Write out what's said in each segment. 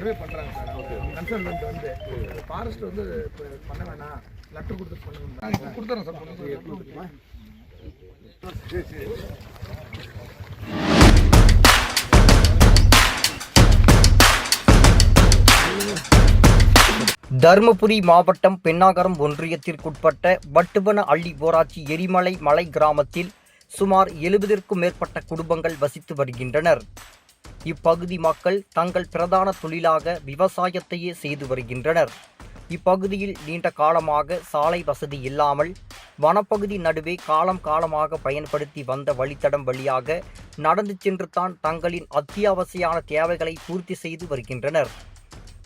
Survey பண்ணுறாங்க sir consultant வந்து forest வந்து இப்போ பண்ண வேணாம். லெட்டர் கொடுத்து பண்ணுங்க கொடுத்துறேன் சார் கொடுத்துறேன் சரி சரி. தருமபுரி மாவட்டம் பெண்ணாகரம் ஒன்றியத்திற்குட்பட்ட வட்டுவன அள்ளி ஊராட்சி எரிமலை மலை கிராமத்தில் சுமார் எழுபதிற்கும் மேற்பட்ட குடும்பங்கள் வசித்து வருகின்றனர். இப்பகுதி மக்கள் தங்கள் பிரதான தொழிலாக விவசாயத்தையே செய்து வருகின்றனர். இப்பகுதியில் நீண்ட காலமாக சாலை வசதி இல்லாமல் வனப்பகுதி நடுவே காலம் காலமாக பயன்படுத்தி வந்த வழித்தடம் வழியாக நடந்து சென்று தான் தங்களின் அத்தியாவசியான தேவைகளை பூர்த்தி செய்து வருகின்றனர்.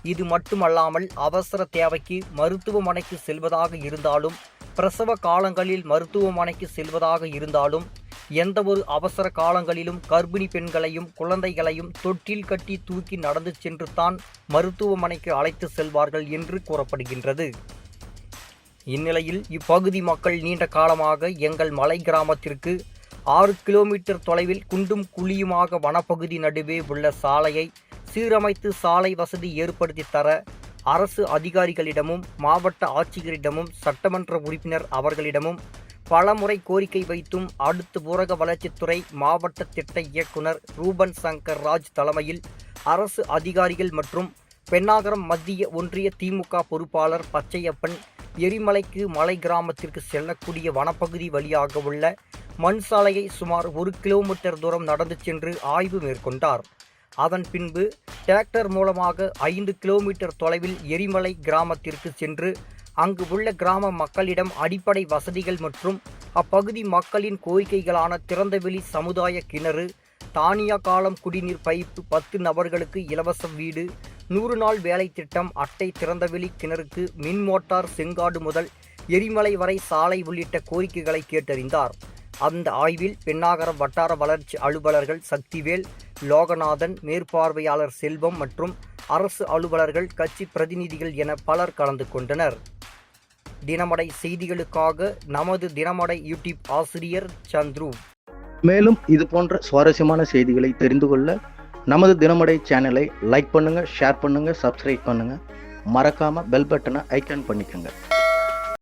இது மட்டுமல்லாமல் அவசர தேவைக்கு மருத்துவமனைக்கு செல்வதாக இருந்தாலும் பிரசவ காலங்களில் மருத்துவமனைக்கு செல்வதாக இருந்தாலும் எந்த ஒரு அவசர காலங்களிலும் கர்ப்பிணி பெண்களையும் குழந்தைகளையும் தொட்டில் கட்டி தூக்கி நடந்து சென்று தான் மருத்துவமனைக்கு அழைத்து செல்வார்கள் என்று கூறப்படுகின்றது. இந்நிலையில் இப்பகுதி மக்கள் நீண்ட காலமாக எங்கள் மலை கிராமத்திற்கு ஆறு கிலோமீட்டர் தொலைவில் குண்டும் குழியுமாக வனப்பகுதி நடுவே உள்ள சாலையை சீரமைத்து சாலை வசதி ஏற்படுத்தி தர அரசு அதிகாரிகளிடமும் மாவட்ட ஆட்சியரிடமும் சட்டமன்ற உறுப்பினர் அவர்களிடமும் பலமுறை கோரிக்கை வைத்தும் அடுத்து ஊரக வளர்ச்சித்துறை மாவட்ட திட்ட இயக்குனர் ரூபன் சங்கர் ராஜ் தலைமையில் அரசு அதிகாரிகள் மற்றும் பெண்ணாகரம் மத்திய ஒன்றிய திமுக பொறுப்பாளர் பச்சையப்பன் எரிமலைக்கு மலை கிராமத்திற்கு செல்லக்கூடிய வனப்பகுதி வழியாக உள்ள மண் சாலையை சுமார் ஒரு கிலோமீட்டர் தூரம் நடந்து சென்று ஆய்வு மேற்கொண்டார். அதன் பின்பு டிராக்டர் மூலமாக ஐந்து கிலோமீட்டர் தொலைவில் எரிமலை கிராமத்திற்கு சென்று அங்கு உள்ள கிராம மக்களிடம் அடிப்படை வசதிகள் மற்றும் அப்பகுதி மக்களின் கோரிக்கைகளான திறந்தவெளி சமுதாய கிணறு தானியா காலம் குடிநீர் பைப்பு பத்து நபர்களுக்கு இலவச வீடு நூறு நாள் வேலை திட்டம் அட்டை திறந்தவெளி கிணறுக்கு மின் மோட்டார் செங்காடு முதல் எரிமலை வரை சாலை உள்ளிட்ட கோரிக்கைகளை கேட்டறிந்தார். அந்த ஆய்வில் பெண்ணாகரம் வட்டார வளர்ச்சி அலுவலர்கள் சக்திவேல் லோகநாதன் மேற்பார்வையாளர் செல்வம் மற்றும் அரசு அலுவலர்கள் கட்சி பிரதிநிதிகள் என பலர் கலந்து கொண்டனர். தினமடை செய்திகளுக்காக நமது தினமடை யூடியூப் ஆசிரியர் சந்துரு. மேலும் இது போன்ற சுவாரஸ்யமான செய்திகளை தெரிந்து கொள்ள நமது தினமடை சேனலை லைக் பண்ணுங்க ஷேர் பண்ணுங்க சப்ஸ்கிரைப் பண்ணுங்க. மறக்காம பெல் பட்டனை ஐக்கான் பண்ணிக்கோங்க.